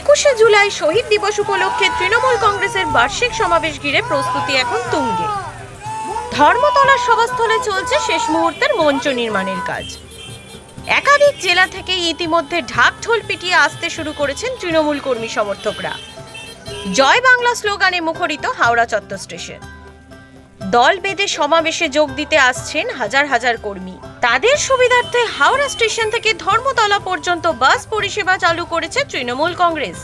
একুশে জুলাই শহীদ দিবস উপলক্ষে তৃণমূল কংগ্রেসের বার্ষিক সমাবেশ ঘিরে প্রস্তুতি এখন তুঙ্গে। ধর্মতলার সভাস্থলে চলছে শেষ মুহূর্তের মঞ্চ নির্মাণের কাজ। একাধিক জেলা থেকে ইতিমধ্যে ঢাক ঢোল পিটিয়ে আসতে শুরু করেছেন তৃণমূল কর্মী সমর্থকরা। জয় বাংলা স্লোগানে মুখরিত হাওড়া চত্বর স্টেশন। দল বেঁধে সমাবেশে যোগ দিতে আসছেন হাজার হাজার কর্মী। তাদের সুবিধার্থে হাওড়া স্টেশন থেকে ধর্মতলা পর্যন্ত বাস পরিষেবা চালু করেছে তৃণমূল কংগ্রেস।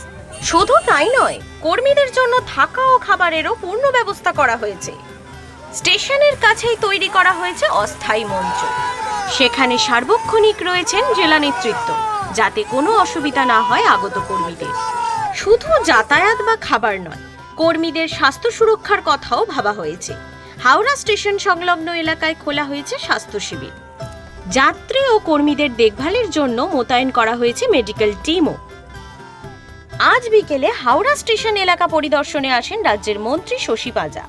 শুধু তাই নয়, কর্মীদের জন্য থাকা ও খাবারেরও পূর্ণ ব্যবস্থা করা হয়েছে। স্টেশনের কাছেই তৈরি করা হয়েছে অস্থায়ী মঞ্চ। সেখানে সার্বক্ষণিক রয়েছেন জেলা নেতৃত্ব, যাতে কোনো অসুবিধা না হয় আগত কর্মীদের। শুধু যাতায়াত বা খাবার নয়, কর্মীদের স্বাস্থ্য সুরক্ষার কথাও ভাবা হয়েছে। হাওড়া স্টেশন সংলগ্ন এলাকায় খোলা হয়েছে স্বাস্থ্য শিবির। যাত্রী ও কর্মীদের দেখভালের জন্য মোতায়েন করা হয়েছে মেডিকেল টিমও। আজ বিকেলে হাওড়া স্টেশন এলাকা পরিদর্শনে আসেন রাজ্যের মন্ত্রী শশী পাজা।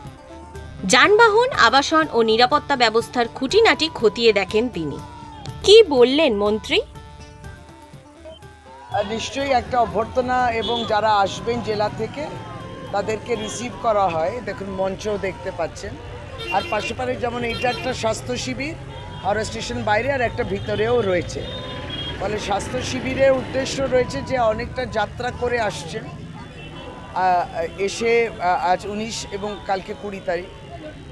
যানবাহন, আবাসন ও নিরাপত্তা ব্যবস্থার খুঁটিনাটি খতিয়ে দেখেন তিনি। কি বললেন মন্ত্রী? নিশ্চয়ই একটা অভ্যর্থনা এবং যারা আসবেন জেলা থেকে, তাদেরকে রিসিভ করা হয়। দেখুন, মঞ্চও দেখতে পাচ্ছেন। আর পাশাপাশি যেমন এটা একটা স্বাস্থ্য শিবির আর স্টেশন বাইরে আর একটা ভিতরেও রয়েছে। ফলে স্বাস্থ্য শিবিরের উদ্দেশ্য রয়েছে যে অনেকটা যাত্রা করে আসছেন। এসে আজ উনিশ এবং কালকে কুড়ি তারিখ।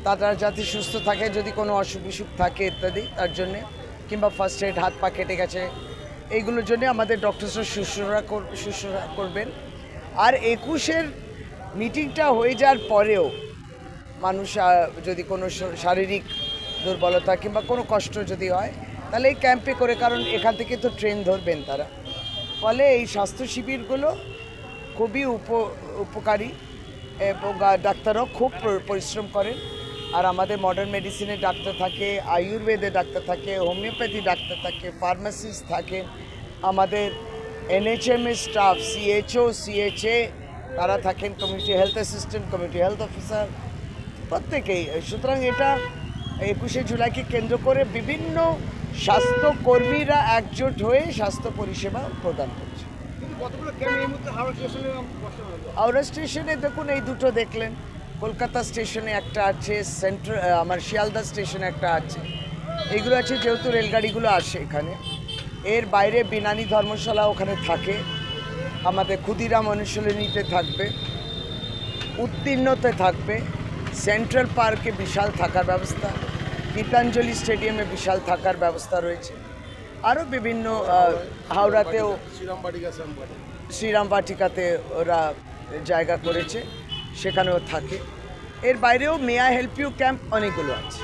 তারা যাতে সুস্থ থাকে, যদি কোনো অসুখ বিসুখ থাকে ইত্যাদি, তার জন্যে, কিংবা ফার্স্ট এড হাত পা কেটে গেছে, এইগুলোর জন্য আমাদের ডক্টরসরা শুশ্রূষা কর- শুশ্রূষা করবেন। আর একুশের মিটিংটা হয়ে যাওয়ার পরেও মানুষ যদি কোনো শারীরিক দুর্বলতা কিংবা কোনো কষ্ট যদি হয় তাহলে এই ক্যাম্পে করে কারণ এখান থেকে তো ট্রেন ধরবেন তারা। ফলে এই স্বাস্থ্য শিবিরগুলো খুবই উপ উপকারী এবং আহ, ডাক্তাররাও খুব পরিশ্রম করেন। আর আমাদের মডার্ন মেডিসিনের ডাক্তার থাকে আয়ুর্বেদের ডাক্তার থাকে হোমিওপ্যাথি ডাক্তার থাকে ফার্মাসিস্ট থাকেন আমাদের এনএচএমএস স্টাফ সিএচও সিএচএ তারা থাকেন community health assistant community health officer প্রত্যেকেই সুতরাং এটা একুশে জুলাইকে কেন্দ্র করে বিভিন্ন স্বাস্থ্যকর্মীরা একজোট হয়ে স্বাস্থ্য পরিষেবা প্রদান করছে। হাওড়া স্টেশনে দেখুন এই দুটো দেখলেন। কলকাতা স্টেশনে একটা আছে সেন্ট্রাল আমার শিয়ালদা স্টেশনে একটা আছে। এগুলো আছে যেহেতু রেলগাড়িগুলো আসে এখানে। এর বাইরে বিনানি ধর্মশালা ওখানে থাকে। আমাদের ক্ষুদিরাম অনুশীলনীতে থাকবে। উত্তীর্ণতে থাকবে। সেন্ট্রাল পার্কে বিশাল থাকার ব্যবস্থা, গীতাঞ্জলি স্টেডিয়ামে বিশাল থাকার ব্যবস্থা রয়েছে। আরও বিভিন্ন হাওড়াতেও শ্রীরাম বাটিকাতে ওরা জায়গা করেছে, সেখানেও থাকে। এর বাইরেও মেয়া হেল্প ইউ ক্যাম্প অনেকগুলো আছে।